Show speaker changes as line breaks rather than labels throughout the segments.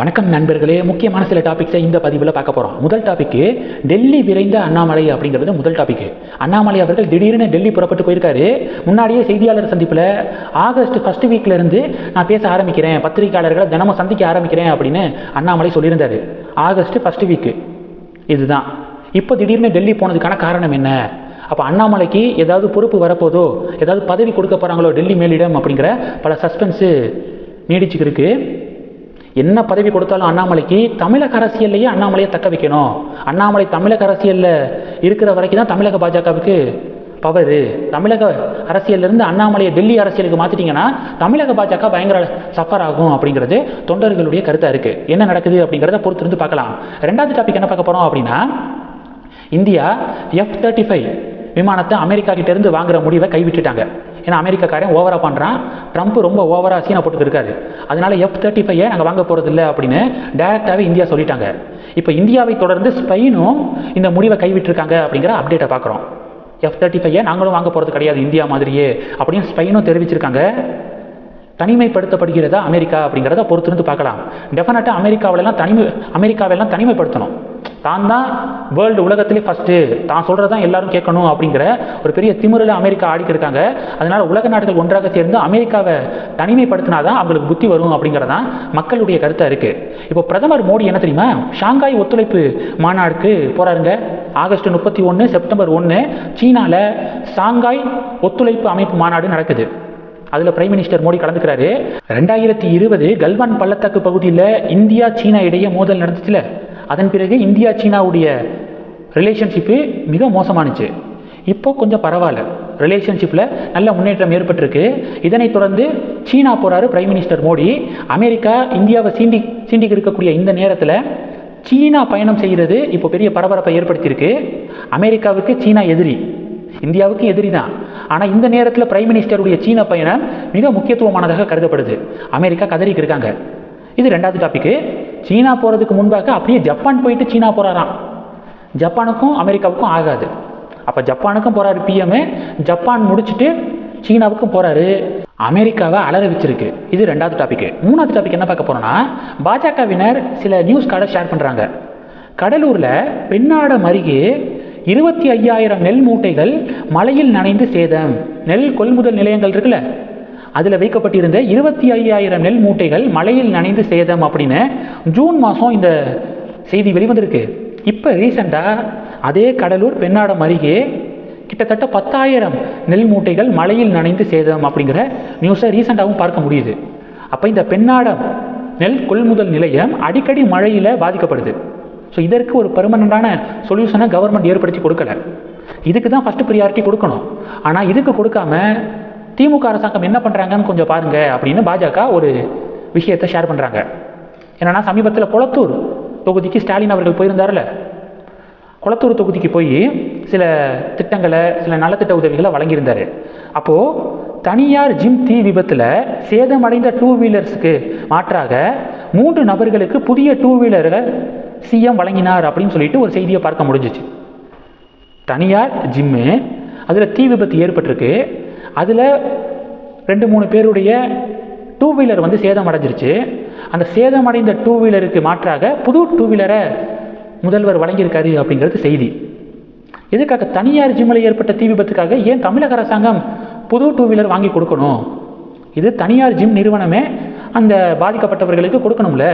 வணக்கம் நண்பர்களே. முக்கியமான சில டாபிக்ஸை இந்த பதிவில் பார்க்க போகிறோம் முதல் டாபிக்கு டெல்லி விரைந்த அண்ணாமலை அப்படிங்கிறது முதல் டாபிக் அண்ணாமலை அவர்கள் திடீர்னு டெல்லி புறப்பட்டு போயிருக்காரு. முன்னாடியே செய்தியாளர் சந்திப்பில் ஆகஸ்ட் ஃபர்ஸ்ட் வீக்லேருந்து நான் பேச ஆரம்பிக்கிறேன். பத்திரிகையாளர்களை தினமும் சந்திக்க ஆரம்பிக்கிறேன் அப்படின்னு அண்ணாமலை சொல்லியிருந்தார். ஆகஸ்ட் ஃபர்ஸ்ட் வீக்கு இதுதான். இப்போ திடீர்னு டெல்லி போனதுக்கான காரணம் என்ன? அப்போ அண்ணாமலைக்கு ஏதாவது பொறுப்பு வரப்போதோ ஏதாவது பதவி கொடுக்க போகிறாங்களோ டெல்லி மேலிடம் அப்படிங்கிற பல சஸ்பென்ஸு நீடிச்சுக்கிருக்கு. என்ன பதவி கொடுத்தாலும் அண்ணாமலைக்கு தமிழக அரசியல்லையே அண்ணாமலையை தக்க வைக்கணும். அண்ணாமலை தமிழக அரசியலில் இருக்கிற வரைக்கும் தான் தமிழக பாஜகவுக்கு பவரு தமிழக அரசியலிருந்து அண்ணாமலையை டெல்லி அரசியலுக்கு மாற்றிட்டீங்கன்னா தமிழக பாஜக பயங்கர சஃபர் ஆகும் அப்படிங்கிறது தொண்டர்களுடைய கருத்தாக இருக்குது என்ன நடக்குது அப்படிங்கிறத பொறுத்திருந்து பார்க்கலாம். ரெண்டாவது டாபிக் என்ன பார்க்க போகிறோம் அப்படின்னா இந்தியா எஃப் தேர்ட்டி ஃபைவ் விமானத்தை அமெரிக்கா வாங்குற முடிவை கைவிட்டுட்டாங்க. ஏன்னா அமெரிக்காக்காரன் ஓவராக பண்ணுறான் ட்ரம்ப் ரொம்ப ஓவராக சீனை போட்டுட்டு இருக்காரு. அதனால எஃப் தேர்ட்டி ஃபைவ் நாங்கள் வாங்க போகிறது இல்லை அப்படின்னு டைரெக்டாகவே இந்தியா சொல்லிட்டாங்க. இப்போ இந்தியாவை தொடர்ந்து ஸ்பெயினும் இந்த முடிவை கைவிட்டிருக்காங்க அப்படிங்கிற அப்டேட்டை பார்க்குறோம். எஃப் தேர்ட்டி ஃபைவ் நாங்களும் வாங்க போகிறது கிடையாது இந்தியா மாதிரியே அப்படின்னு ஸ்பெயினும் தெரிவிச்சிருக்காங்க. தனிமைப்படுத்தப்படுகிறதா அமெரிக்கா அப்படிங்கிறத பொறுத்திருந்து பார்க்கலாம். டெஃபினட்டாக அமெரிக்காவிலலாம் தனிமை அமெரிக்காவெல்லாம் தனிமைப்படுத்தணும். தான் தான் வேர்ல்டு உலகத்திலே ஃபஸ்ட்டு தான் சொல்கிறது தான் எல்லாரும் கேட்கணும் அப்படிங்கிற ஒரு பெரிய திமிரில் அமெரிக்கா ஆடிக்கிருக்காங்க அதனால் உலக நாடுகள் ஒன்றாக சேர்ந்து அமெரிக்காவை தனிமைப்படுத்தினா தான் அவங்களுக்கு புத்தி வரும் அப்படிங்கிறதான் மக்களுடைய கருத்தாக இருக்குது இப்போ பிரதமர் மோடி என்ன தெரியுமா? ஷாங்காய் ஒத்துழைப்பு மாநாடுக்கு போகிறாருங்க ஆகஸ்ட் முப்பத்தி ஒன்று செப்டம்பர் ஒன்று சீனாவில் ஷாங்காய் ஒத்துழைப்பு அமைப்பு மாநாடு நடக்குது. அதில் பிரைம் மினிஸ்டர் மோடி கலந்துக்கிறாரு. ரெண்டாயிரத்தி இருபது கல்வான் பள்ளத்தாக்கு பகுதியில் இந்தியா சீனா இடையே மோதல் நடந்துச்சுல. அதன் பிறகு இந்தியா சீனாவுடைய ரிலேஷன்ஷிப்பு மிக மோசமானுச்சு. இப்போ கொஞ்சம் பரவாயில்ல. ரிலேஷன்ஷிப்பில் நல்ல முன்னேற்றம் ஏற்பட்டிருக்கு. இதனைத் தொடர்ந்து சீனா போகிறாரு பிரைம் மினிஸ்டர் மோடி. அமெரிக்கா இந்தியாவை சீண்டி சீண்டிக்கு இருக்கக்கூடிய இந்த நேரத்தில் சீனா பயணம் செய்கிறது இப்போ பெரிய பரபரப்பை ஏற்படுத்தியிருக்கு. அமெரிக்காவுக்கு சீனா எதிரி. இந்தியாவுக்கு எதிரி தான் ஆனால் இந்த நேரத்தில் பிரைம் மினிஸ்டருடைய சீன பயணம் மிக முக்கியத்துவமானதாக கருதப்படுது. அமெரிக்கா கதறிக்கு இருக்காங்க இது ரெண்டாவது டாபிக்கு சீனா போகிறதுக்கு முன்பாக அப்படியே ஜப்பான் போயிட்டு சீனா போகிறாராம் ஜப்பானுக்கும் அமெரிக்காவுக்கும் ஆகாது. அப்போ ஜப்பானுக்கும் போகிறாரு பிஎம்ஏ ஜப்பான் முடிச்சுட்டு சீனாவுக்கும் போகிறாரு அமெரிக்காவை அலற வச்சிருக்கு. இது ரெண்டாவது டாபிக் மூணாவது டாபிக் என்ன பார்க்க போகிறோன்னா பாஜகவினர் சில நியூஸ் கார்டை ஷேர் பண்ணுறாங்க கடலூரில் பெண்ணாடம் அருகே இருபத்தி ஐயாயிரம் நெல் மூட்டைகள் மழையில் நனைந்து சேதம். நெல் கொள்முதல் நிலையங்கள் இருக்குல்ல? அதில் வைக்கப்பட்டிருந்த இருபத்தி ஐயாயிரம் நெல் மூட்டைகள் மழையில் நனைந்து சேதம் அப்படின்னு ஜூன் மாதம் இந்த செய்தி வெளிவந்திருக்கு. இப்போ ரீசெண்டாக அதே கடலூர் பெண்ணாடம் அருகே கிட்டத்தட்ட பத்தாயிரம் நெல் மூட்டைகள் மழையில் நனைந்து சேதம் அப்படிங்கிற நியூஸை ரீசெண்டாகவும் பார்க்க முடியுது. அப்போ இந்த பெண்ணாடம் நெல் கொள்முதல் நிலையம் அடிக்கடி மழையில் பாதிக்கப்படுது. ஸோ இதற்கு ஒரு பெர்மனண்டான சொல்யூஷனை கவர்மெண்ட் ஏற்படுத்தி கொடுக்கல. இதுக்கு தான் ஃபஸ்ட்டு ப்ரியாரிட்டி கொடுக்கணும். ஆனால் இதுக்கு கொடுக்காம திமுக அரசாங்கம் என்ன பண்ணுறாங்கன்னு கொஞ்சம் பாருங்க அப்படின்னு பாஜக ஒரு விஷயத்தை ஷேர் பண்ணுறாங்க என்னென்னா சமீபத்தில் குளத்தூர் தொகுதிக்கு ஸ்டாலின் அவர்கள் போயிருந்தார்ல. குளத்தூர் தொகுதிக்கு போய் சில திட்டங்களை சில நலத்திட்ட உதவிகளை வழங்கியிருந்தார். அப்போது தனியார் ஜிம் தீ விபத்தில் சேதமடைந்த டூ வீலர்ஸுக்கு மாற்றாக மூன்று நபர்களுக்கு புதிய டூ வீலரை சிஎம் வழங்கினார் அப்படின்னு சொல்லிட்டு ஒரு செய்தியை பார்க்க முடிஞ்சிச்சு. தனியார் ஜிம்மு அதில் தீ விபத்து ஏற்பட்டிருக்கு. அதில் ரெண்டு மூணு பேருடைய டூ வீலர் வந்து சேதம் அடைஞ்சிருச்சு அந்த சேதமடைந்த டூ வீலருக்கு மாற்றாக புது டூ வீலரை முதல்வர் வழங்கியிருக்காரு அப்படிங்கிறது செய்தி. எதுக்காக? தனியார் ஜிம்மில் ஏற்பட்ட தீ விபத்துக்காக ஏன் தமிழக அரசாங்கம் புது டூ வீலர் வாங்கி கொடுக்கணும்? இது தனியார் ஜிம் நிறுவனமே அந்த பாதிக்கப்பட்டவர்களுக்கு கொடுக்கணும்ல.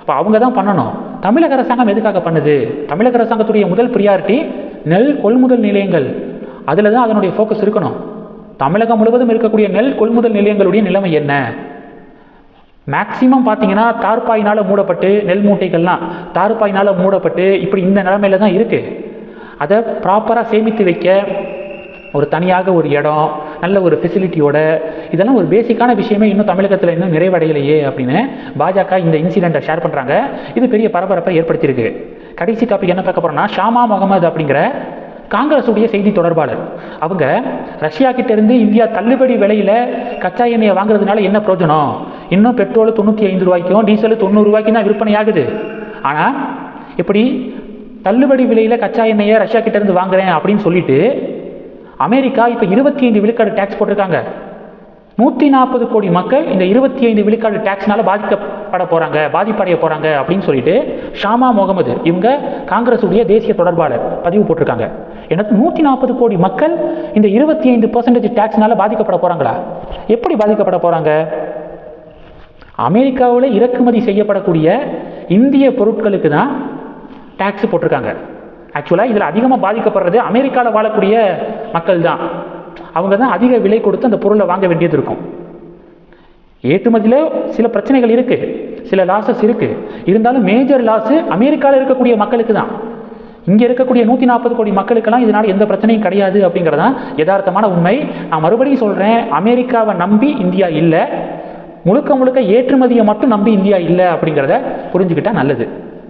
அப்போ அவங்க தான் பண்ணணும். தமிழக அரசாங்கம் எதுக்காக பண்ணுது? தமிழக அரசாங்கத்துடைய முதல் ப்ரியாரிட்டி நெல் கொள்முதல் நிலையங்கள். அதில் தான் அதனுடைய ஃபோக்கஸ் இருக்கணும். தமிழகம் முழுவதும் இருக்கக்கூடிய நெல் கொள்முதல் நிலையங்களுடைய நிலைமை என்ன? மேக்சிமம் பார்த்தீங்கன்னா தார்பாயினால் மூடப்பட்டு நெல் மூட்டைகள்லாம் தார்பாயினால் மூடப்பட்டு இப்படி இந்த நிலைமையில தான் இருக்குது அதை ப்ராப்பராக சேமித்து வைக்க ஒரு தனியாக ஒரு இடம் நல்ல ஒரு ஃபெசிலிட்டியோட இதெல்லாம் ஒரு பேசிக்கான விஷயமே இன்னும் தமிழகத்தில் இன்னும் நிறைவடையலையே அப்படின்னு பாஜக இந்த இன்சிடெண்ட்டை ஷேர் பண்ணுறாங்க இது பெரிய பரபரப்பை ஏற்படுத்தியிருக்கு. கடைசி டாபிக் என்ன பார்க்க போகிறோம்னா ஷாமா முகமது அப்படிங்கிற காங்கிரஸுடைய செய்தி தொடர்பாளர். அவங்க ரஷ்யா கிட்ட இருந்து இந்தியா தள்ளுபடி விலையில் கச்சா எண்ணெயை வாங்குறதுனால என்ன பிரயோஜனம்? இன்னும் பெட்ரோல் தொண்ணூற்றி ஐந்து ரூபாய்க்கும் டீசல் தொண்ணூறு ரூபாய்க்கும் தான் விற்பனை ஆகுது. ஆனால் இப்படி தள்ளுபடி விலையில் கச்சா எண்ணெயை ரஷ்யா கிட்டேருந்து வாங்குறேன் அப்படின்னு சொல்லிட்டு அமெரிக்கா இப்போ இருபத்தி ஐந்து விழுக்காடு டேக்ஸ் போட்டிருக்காங்க. நூற்றி நாற்பது கோடி மக்கள் இந்த இருபத்தி ஐந்து விழுக்காடு டேக்ஸ்னால பாதிக்கப்பட போகிறாங்க பாதிப்படைய போகிறாங்க அப்படின்னு சொல்லிட்டு ஷாமா முகமது இவங்க காங்கிரஸுடைய தேசிய தொடர்பாளர் பதிவு போட்டிருக்காங்க. எனக்கு நூற்றி நாற்பது கோடி மக்கள் இந்த இருபத்தி ஐந்து பர்சன்டேஜ் டேக்ஸ்னால பாதிக்கப்பட போகிறாங்களா எப்படி பாதிக்கப்பட போகிறாங்க அமெரிக்காவில் இறக்குமதி செய்யப்படக்கூடிய இந்திய பொருட்களுக்கு தான் டேக்ஸ் போட்டிருக்காங்க. ஆக்சுவலாக இதில் அதிகமாக பாதிக்கப்படுறது அமெரிக்காவில் வாழக்கூடிய மக்கள் தான். அவங்க தான் அதிக விலை கொடுத்து அந்த பொருளை வாங்க வேண்டியது இருக்கும். ஏற்றுமதியில் சில பிரச்சனைகள் இருக்குது சில லாஸஸ் இருக்குது இருந்தாலும் மேஜர் லாஸு அமெரிக்காவில் இருக்கக்கூடிய மக்களுக்கு தான். இங்கே இருக்கக்கூடிய நூற்றி நாற்பது கோடி மக்களுக்கெல்லாம் இதனால் எந்த பிரச்சனையும் கிடையாது அப்படிங்கிறது தான் யதார்த்தமான உண்மை. நான் மறுபடியும் சொல்கிறேன் அமெரிக்காவை நம்பி இந்தியா இல்லை. முழுக்க முழுக்க ஏற்றுமதியை மட்டும் நம்பி இந்தியா இல்லை அப்படிங்கிறத புரிஞ்சுக்கிட்டால் நல்லது.